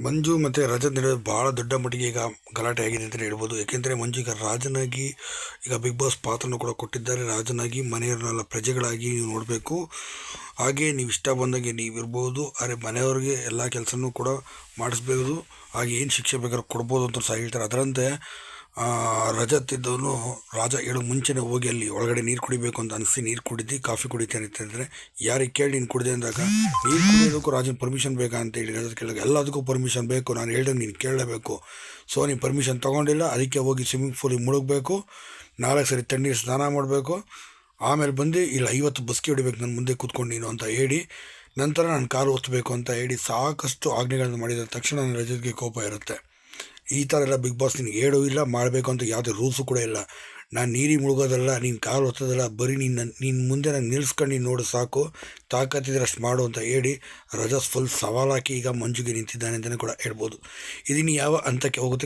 ಮಂಜು ಮತ್ತು ರಜತ್ ನಡುವೆ ಭಾಳ ದೊಡ್ಡ ಮಟ್ಟಿಗೆ ಈಗ ಗಲಾಟೆ ಆಗಿದೆ ಅಂತಲೇ ಹೇಳ್ಬೋದು. ಏಕೆಂದರೆ ಮಂಜು ಈಗ ರಾಜನಾಗಿ, ಈಗ ಬಿಗ್ ಬಾಸ್ ಪಾತ್ರನೂ ಕೂಡ ಕೊಟ್ಟಿದ್ದಾರೆ. ರಾಜನಾಗಿ ಮನೆಯವ್ರನ್ನೆಲ್ಲ ಪ್ರಜೆಗಳಾಗಿ ನೀವು ನೋಡಬೇಕು. ಹಾಗೆ ನೀವು ಇಷ್ಟ ಬಂದಂಗೆ ನೀವು ಇರ್ಬೋದು. ಆದರೆ ಮನೆಯವ್ರಿಗೆ ಎಲ್ಲ ಕೆಲಸನೂ ಕೂಡ ಮಾಡಿಸ್ಬೋದು ಹಾಗೆ ಏನು ಶಿಕ್ಷೆ ಬೇಕಾದ್ರೂ ಕೊಡ್ಬೋದು ಅಂತ ಸಹ ಹೇಳ್ತಾರೆ. ಅದರಂತೆ ರಜತ್ ಇದ್ದವನು ರಾಜ ಹೇಳು, ಮುಂಚೆನೇ ಹೋಗಿ ಅಲ್ಲಿ ಒಳಗಡೆ ನೀರು ಕುಡಿಬೇಕು ಅಂತ ಅನಿಸಿ ನೀರು ಕುಡಿದು, ಕಾಫಿ ಕುಡಿತೇನೆ ಅಂತಂದರೆ ಯಾರಿಗೆ ಕೇಳಿ ನೀನು ಕುಡಿದೆ? ಅಂದಾಗ ನೀರು ಕುಡಿಯೋದಕ್ಕೂ ರಾಜನ ಪರ್ಮಿಷನ್ ಬೇಕಾ? ಅಂತ ಹೇಳಿ ರಜತ್ ಕೇಳಿದಾಗ, ಎಲ್ಲದಕ್ಕೂ ಪರ್ಮಿಷನ್ ಬೇಕು, ನಾನು ಹೇಳಿದ್ರೆ ನೀನು ಕೇಳಲೇಬೇಕು. ಸೊ ನೀನು ಪರ್ಮಿಷನ್ ತೊಗೊಂಡಿಲ್ಲ, ಅದಕ್ಕೆ ಹೋಗಿ ಸ್ವಿಮ್ಮಿಂಗ್ ಪೂಲಿಗೆ ಮುಳುಗಬೇಕು, ನಾಲ್ಕು ಸರಿ ತಣ್ಣೀರು ಸ್ನಾನ ಮಾಡಬೇಕು, ಆಮೇಲೆ ಬಂದು ಇಲ್ಲಿ ಐವತ್ತು ಬಸ್ಕಿ ಹೊಡಿಬೇಕು ನನ್ನ ಮುಂದೆ ಕೂತ್ಕೊಂಡು ನೀನು ಅಂತ ಹೇಳಿ, ನಂತರ ನಾನು ಕಾಲು ಒತ್ತಬೇಕು ಅಂತ ಹೇಳಿ ಸಾಕಷ್ಟು ಆಜ್ಞೆಗಳನ್ನು ಮಾಡಿದ ತಕ್ಷಣ ನನ್ನ ರಜತ್ಗೆ ಕೋಪ ಇರುತ್ತೆ. ಈ ಥರ ಎಲ್ಲ ಬಿಗ್ ಬಾಸ್ ನಿನಗೆ ಹೇಳೂ ಇಲ್ಲ, ಮಾಡಬೇಕು ಅಂತ ಯಾವುದೇ ರೂಲ್ಸು ಕೂಡ ಇಲ್ಲ. ನಾನು ನೀರಿಗೆ ಮುಳುಗೋದಲ್ಲ, ನೀನು ಕಾಲು ಒತ್ತೋದಲ್ಲ, ಬರೀ ನಿನ್ನ ನಿನ್ನ ಮುಂದೆ ನಾನು ನಿಲ್ಸ್ಕೊಂಡು ನೀನು ನೋಡು ಸಾಕು, ತಾಕತ್ತಿದ್ರೆ ಅಷ್ಟು ಮಾಡು ಅಂತ ಹೇಳಿ ರಜಸ್ ಫುಲ್ ಸವಾಲಾಕಿ ಈಗ ಮಂಜುಗೆ ನಿಂತಿದ್ದಾನೆ ಅಂತಲೇ ಕೂಡ ಹೇಳ್ಬೋದು. ಇದನ್ನು ಯಾವ ಹಂತಕ್ಕೆ ಹೋಗುತ್ತೆ?